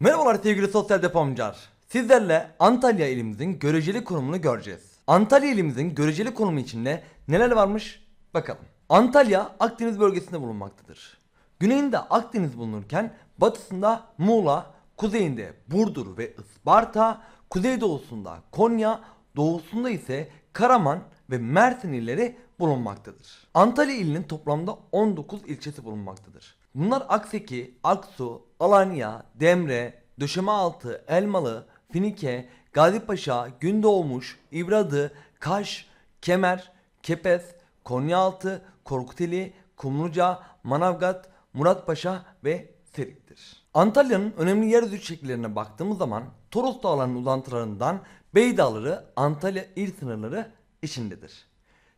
Merhabalar sevgili sosyal depomcular. Sizlerle Antalya ilimizin göreceli konumunu göreceğiz. Antalya ilimizin göreceli konumu içinde neler varmış bakalım. Antalya Akdeniz bölgesinde bulunmaktadır. Güneyinde Akdeniz bulunurken batısında Muğla, kuzeyinde Burdur ve Isparta, kuzeydoğusunda Konya, doğusunda ise Karaman ve Mersin illeri bulunmaktadır. Antalya ilinin toplamda 19 ilçesi bulunmaktadır. Bunlar Akseki, Aksu, Alanya, Demre, Döşemealtı, Elmalı, Finike, Gazipaşa, Gündoğmuş, İbradı, Kaş, Kemer, Kepez, Konyaaltı, Korkuteli, Kumluca, Manavgat, Muratpaşa ve Serik'tir. Antalya'nın önemli yeryüzü şekillerine baktığımız zaman Toros Dağları'nın uzantılarından Bey Dağları Antalya il sınırları içindedir.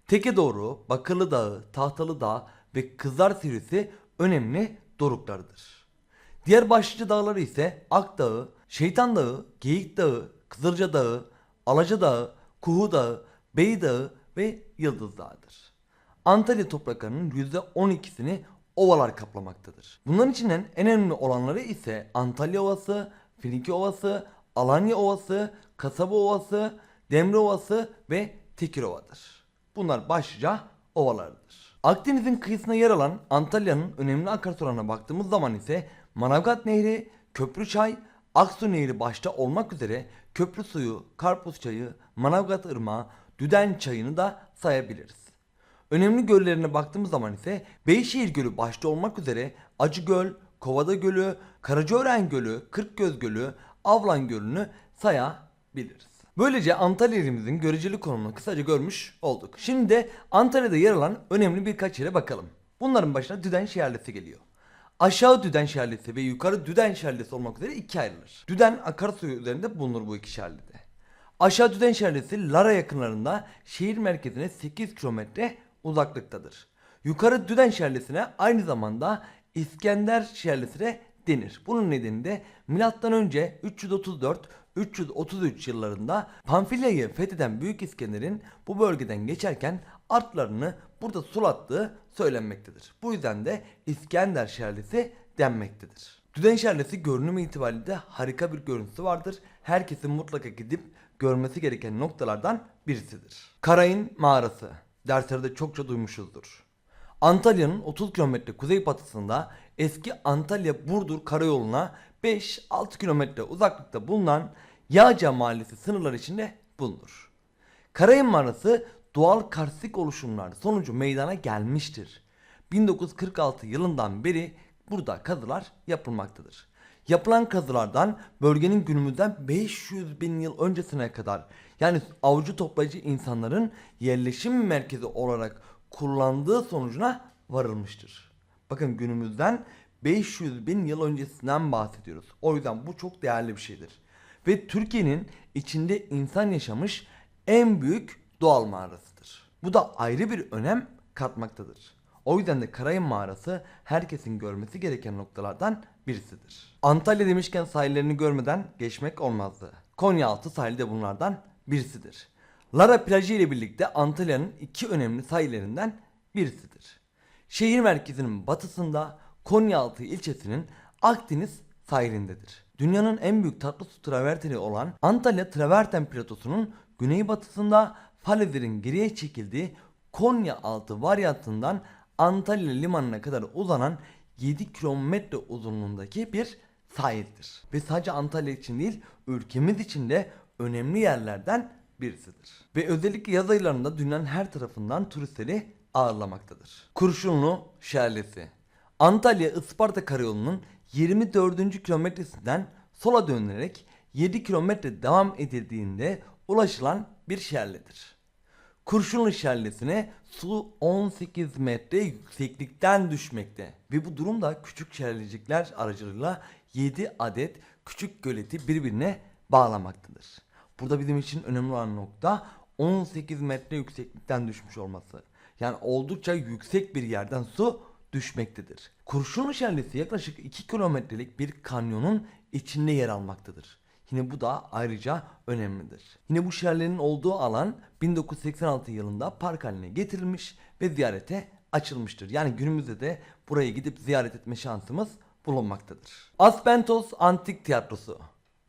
Teke doğru Bakırlı Dağı, Tahtalı Dağ ve Kızlar Sivrisi önemli doruklarıdır. Diğer başlıca dağları ise Akdağı, Şeytan Dağı, Geyik Dağı, Kızılca Dağı, Alaca Dağı, Kuhu Dağı, Bey Dağı ve Yıldız Dağı'dır. Antalya topraklarının %12'sini ovalar kaplamaktadır. Bunların içinden en önemli olanları ise Antalya Ovası, Finike Ovası, Alanya Ovası, Kasaba Ovası, Demre Ovası ve Tekir Ova'dır. Bunlar başlıca ovalardır. Akdeniz'in kıyısına yer alan Antalya'nın önemli akarsularına baktığımız zaman ise Manavgat Nehri, Köprüçay, Aksu Nehri başta olmak üzere köprü suyu, karpuz çayı, Manavgat Irmağı, Düden çayını da sayabiliriz. Önemli göllerine baktığımız zaman ise Beyşehir Gölü başta olmak üzere Acıgöl, Kovada Gölü, Karacaören Gölü, Kırkgöz Gölü, Avlan Gölü'nü sayabiliriz. Böylece Antalya ilimizin göreceli konumunu kısaca görmüş olduk. Şimdi de Antalya'da yer alan önemli birkaç yere bakalım. Bunların başına Düden Şelalesi geliyor. Aşağı Düden Şelalesi ve yukarı Düden Şelalesi olmak üzere ikiye ayrılır. Düden akarsuyu üzerinde bulunur bu iki şelalede. Aşağı Düden Şelalesi Lara yakınlarında şehir merkezine 8 kilometre uzaklıktadır. Yukarı Düden Şelalesi'ne aynı zamanda İskender Şelalesi de denir. Bunun nedeni de milattan önce 334-333 yıllarında Pamfilya'yı fetheden Büyük İskender'in bu bölgeden geçerken artlarını burada sulattığı söylenmektedir. Bu yüzden de İskender Şelalesi denmektedir. Düden Şelalesi görünüm itibariyle de harika bir görüntüsü vardır. Herkesin mutlaka gidip görmesi gereken noktalardan birisidir. Karayın Mağarası. Derslerde çokça duymuşuzdur. Antalya'nın 30 kilometre kuzeybatısında eski Antalya Burdur karayoluna 5-6 kilometre uzaklıkta bulunan Yağca Mahallesi sınırları içinde bulunur. Karayın Mağarası doğal karstik oluşumlar sonucu meydana gelmiştir. 1946 yılından beri burada kazılar yapılmaktadır. Yapılan kazılardan bölgenin günümüzden 500 bin yıl öncesine kadar yani avcı toplayıcı insanların yerleşim merkezi olarak kullandığı sonucuna varılmıştır. Bakın günümüzden 500 bin yıl öncesinden bahsediyoruz. O yüzden bu çok değerli bir şeydir. Ve Türkiye'nin içinde insan yaşamış en büyük doğal mağarasıdır. Bu da ayrı bir önem katmaktadır. O yüzden de Karayın Mağarası herkesin görmesi gereken noktalardan birisidir. Antalya demişken sahillerini görmeden geçmek olmazdı. Konyaaltı sahili de bunlardan birisidir. Lara plajı ile birlikte Antalya'nın iki önemli sahillerinden birisidir. Şehir merkezinin batısında Konyaaltı ilçesinin Akdeniz sahilindedir. Dünyanın en büyük tatlı su traverteni olan Antalya Traverten platosunun güneybatısında Falezlerin geriye çekildiği Konyaaltı varyantından Antalya limanına kadar uzanan 7 kilometre uzunluğundaki bir sahildir. Ve sadece Antalya için değil ülkemiz için de önemli yerlerden birisidir. Ve özellikle yaz aylarında dünyanın her tarafından turistleri ağırlamaktadır. Kurşunlu Şelalesi Antalya Isparta Karayolu'nun 24. kilometresinden sola dönülerek 7 kilometre devam edildiğinde ulaşılan bir şelaledir. Kurşunlu şelalesine su 18 metre yükseklikten düşmekte ve bu durum da küçük şelalecikler aracılığıyla 7 adet küçük göleti birbirine bağlamaktadır. Burada bizim için önemli olan nokta 18 metre yükseklikten düşmüş olması. Yani oldukça yüksek bir yerden su düşmektedir. Kurşunlu şelalesi yaklaşık 2 kilometrelik bir kanyonun içinde yer almaktadır. Yine bu da ayrıca önemlidir. Yine bu şelalenin olduğu alan 1986 yılında park haline getirilmiş ve ziyarete açılmıştır. Yani günümüzde de buraya gidip ziyaret etme şansımız bulunmaktadır. Aspentos Antik Tiyatrosu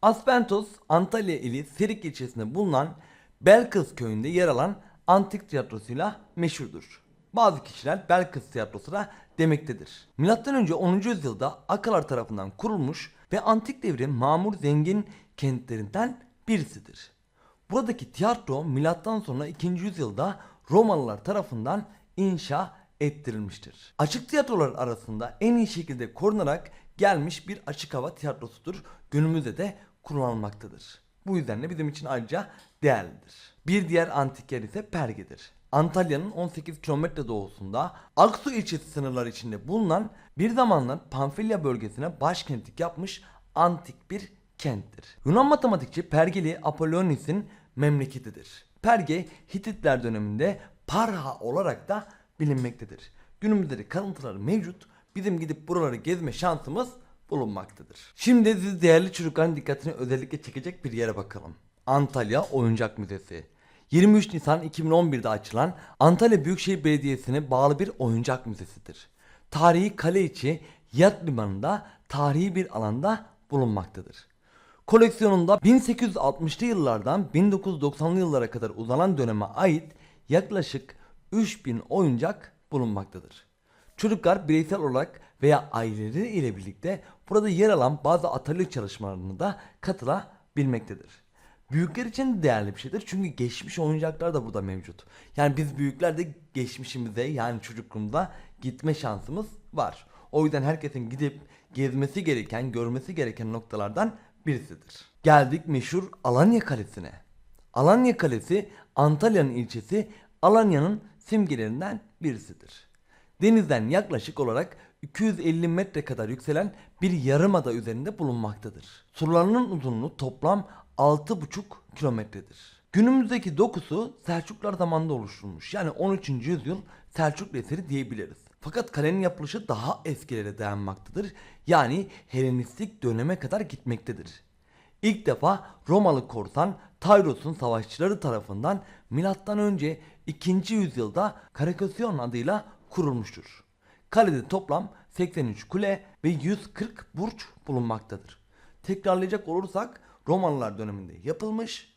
Aspentos, Antalya ili Serik ilçesinde bulunan Belkıs köyünde yer alan antik tiyatrosuyla meşhurdur. Bazı kişiler Belkıs tiyatrosu da demektedir. Önce 10. yüzyılda Akalar tarafından kurulmuş ve antik devrin mamur zengin kentlerinden birisidir. Buradaki tiyatro milattan sonra 2. yüzyılda Romalılar tarafından inşa ettirilmiştir. Açık tiyatrolar arasında en iyi şekilde korunarak gelmiş bir açık hava tiyatrosudur. Günümüzde de kullanılmaktadır. Bu yüzden de bizim için ayrıca değerlidir. Bir diğer antik yer ise Perge'dir. Antalya'nın 18 kilometre doğusunda Aksu ilçesi sınırları içinde bulunan bir zamanlar Pamfilya bölgesine başkentlik yapmış antik bir kenttir. Yunan matematikçi Pergeli Apollonis'in memleketidir. Perge Hititler döneminde Parha olarak da bilinmektedir. Günümüzde de kalıntıları mevcut. Bizim gidip buraları gezme şansımız bulunmaktadır. Şimdi siz değerli çocukların dikkatini özellikle çekecek bir yere bakalım. Antalya Oyuncak Müzesi. 23 Nisan 2011'de açılan Antalya Büyükşehir Belediyesi'ne bağlı bir oyuncak müzesidir. Tarihi kale içi yat limanında tarihi bir alanda bulunmaktadır. Koleksiyonunda 1860'lı yıllardan 1990'lı yıllara kadar uzanan döneme ait yaklaşık 3000 oyuncak bulunmaktadır. Çocuklar bireysel olarak veya aileleri ile birlikte burada yer alan bazı atölye çalışmalarına da katılabilmektedir. Büyükler için değerli bir şeydir çünkü geçmiş oyuncaklar da burada mevcut. Yani biz büyükler de geçmişimize yani çocukluğumuza gitme şansımız var. O yüzden herkesin gidip gezmesi gereken, görmesi gereken noktalardan birisidir. Geldik meşhur Alanya Kalesi'ne. Alanya Kalesi Antalya'nın ilçesi Alanya'nın simgelerinden birisidir. Denizden yaklaşık olarak 250 metre kadar yükselen bir yarımada üzerinde bulunmaktadır. Surlarının uzunluğu toplam 6,5 kilometredir. Günümüzdeki dokusu Selçuklar zamanında oluşturulmuş. Yani 13. yüzyıl Selçuklu eseri diyebiliriz. Fakat kalenin yapılışı daha eskilere dayanmaktadır. Yani Helenistik döneme kadar gitmektedir. İlk defa Romalı korsan Tayros'un savaşçıları tarafından önce 2. yüzyılda Karakasyon adıyla kurulmuştur. Kalede toplam 83 kule ve 140 burç bulunmaktadır. Tekrarlayacak olursak Romalılar döneminde yapılmış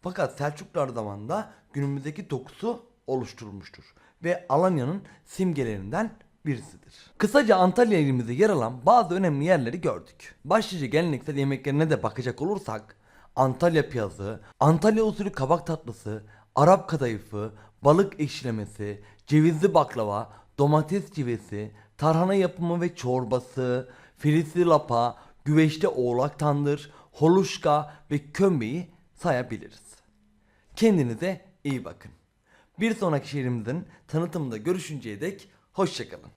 fakat Selçuklular zamanında günümüzdeki dokusu oluşturulmuştur ve Alanya'nın simgelerinden birisidir. Kısaca Antalya ilimizde yer alan bazı önemli yerleri gördük. Başlıca geleneksel yemeklerine de bakacak olursak Antalya piyazı, Antalya usulü kabak tatlısı, Arap kadayıfı, balık ekşilemesi, cevizli baklava, domates civesi, tarhana yapımı ve çorbası, filizli lapa, güveçte oğlak tandır, holuşka ve kömbeyi sayabiliriz. Kendinize iyi bakın. Bir sonraki şehrimizin tanıtımında görüşünceye dek hoşçakalın.